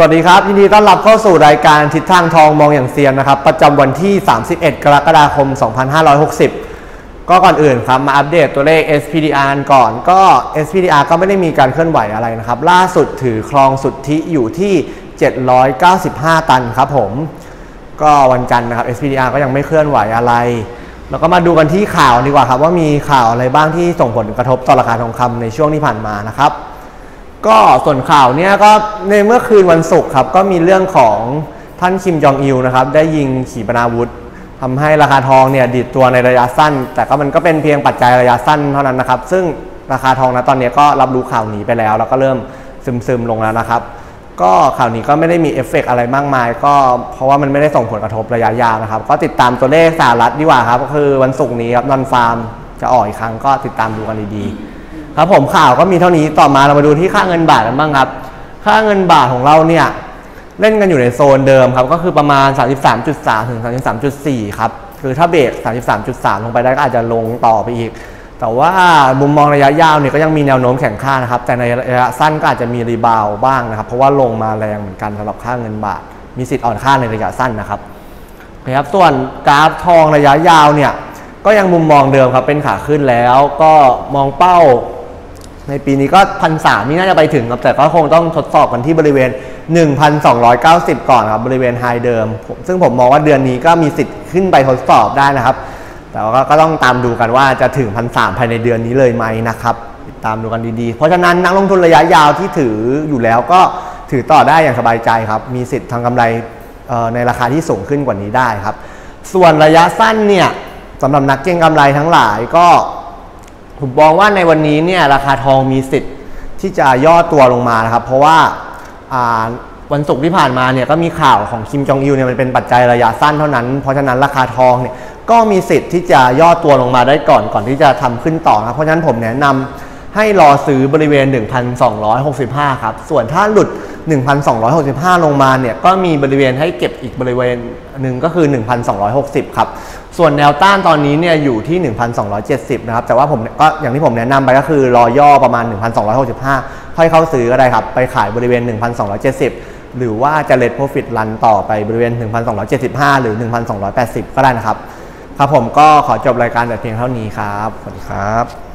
สวัสดีครับ ยินดีต้อนรับเข้าสู่รายการทิศทางทองมองอย่างเซียนนะครับ ประจำวันที่ 31 กรกฎาคม 2560 ก็ก่อนอื่นครับมาอัปเดตตัวเลข SPDR ก่อนก็ SPDR ก็ไม่ได้มีการเคลื่อนไหวอะไรนะครับ ล่าสุดถือครองสุทธิอยู่ที่ 795 ตันครับผม ก็วันจันทร์นะครับ SPDR ก็ยังไม่เคลื่อนไหวอะไร แล้วก็มาดูกันที่ข่าวดีกว่าครับว่ามีข่าวอะไรบ้างที่ส่งผลกระทบต่อราคาทองคำในช่วงที่ผ่านมานะครับ ก็ส่วนข่าวเนี่ยก็ในเมื่อคืนวันศุกร์ครับ ก็มีเรื่องของท่านคิมจองอิลนะครับ ได้ยิงขีปนาวุธทำให้ราคาทองเนี่ยดิดตัวในระยะสั้น แต่ก็มันก็เป็นเพียงปัจจัยระยะสั้นเท่านั้นนะครับ ซึ่งราคาทองนะตอนนี้ก็รับรู้ข่าวนี้ไปแล้ว แล้วก็เริ่มซึมๆลงแล้วนะครับ ก็ข่าวนี้ก็ไม่ได้มีเอฟเฟกต์อะไรมากมาย ก็เพราะว่ามันไม่ได้ส่งผลกระทบระยะยาวนะครับ ก็ติดตามตัวเลขสหรัฐดีกว่าครับก็คือวันศุกร์นี้ครับนอนฟาร์มจะออกอีกครั้งก็ติดตามดูกันดีๆ ครับผมข่าวก็มีเท่านี้ต่อมาเรามาดูที่ค่าเงินบาทกันบ้างครับ ค่าเงินบาทของเราเนี่ยเล่นกันอยู่ในโซนเดิมครับก็คือประมาณ 33.3 ถึง 33.4 ครับคือถ้าเบรก33.3 ลงไปได้ก็อาจจะลงต่อไปอีก แต่ว่ามุมมองระยะยาวเนี่ยก็ยังมีแนวโน้มแข็งค่านะครับ แต่ในระยะสั้นก็อาจจะมีรีบาวบ้างนะครับ เพราะว่าลงมาแรงเหมือนกันสำหรับค่าเงินบาท มีสิทธิ์อ่อนค่าในระยะสั้นนะครับนะครับส่วนกราฟทองระยะยาวเนี่ยก็ยังมุมมองเดิมครับเป็นขาขึ้นแล้วก็มองเป้า ในปีนี้ก็พันสามนี่น่าจะไปถึงครับแต่ก็คงต้องทดสอบกันที่บริเวณ 1,290 ก่อนครับบริเวณไฮเดิม ซึ่งผมมองว่าเดือนนี้ก็มีสิทธิ์ขึ้นไปทดสอบได้นะครับ แต่ว่าก็ต้องตามดูกันว่าจะถึงพันสามภายในเดือนนี้เลยไหมนะครับติดตามดูกันดีๆ เพราะฉะนั้นนักลงทุนระยะยาวที่ถืออยู่แล้วก็ถือต่อได้อย่างสบายใจครับ มีสิทธิ์ทางกำไรในราคาที่สูงขึ้นกว่านี้ได้ครับ ส่วนระยะสั้นเนี่ยสำหรับนักเก็งกำไรทั้งหลายก็ ผมมองว่าในวันนี้เนี่ยราคาทองมีสิทธิ์ที่จะย่อตัวลงมานะครับ เพราะว่าวันศุกร์ที่ผ่านมาเนี่ยก็มีข่าวของคิมจองอิลเนี่ยมันเป็นปัจจัยระยะสั้นเท่านั้น เพราะฉะนั้นราคาทองเนี่ยก็มีสิทธิ์ที่จะย่อตัวลงมาได้ก่อนก่อนที่จะทำขึ้นต่อนะครับเพราะฉะนั้นผมแนะนำ ให้รอซื้อบริเวณ 1,265 ครับ ส่วนถ้าหลุด 1,265 ลงมาเนี่ย ก็มีบริเวณให้เก็บอีกบริเวณหนึ่งก็คือ 1,260 ครับ ส่วนแนวต้านตอนนี้เนี่ยอยู่ที่ 1,270 นะครับ แต่ว่าผมก็อย่างที่ผมแนะนำไปก็คือรอย่อประมาณ 1,265 ค่อยเข้าซื้อก็ได้ครับ ไปขายบริเวณ 1,270 หรือว่าจะเลทโปรฟิตรันต่อไปบริเวณ 1,275 หรือ 1,280 ก็ได้นะครับ ครับผมก็ขอจบรายการแต่เพียงเท่านี้ครับ สวัสดีครับ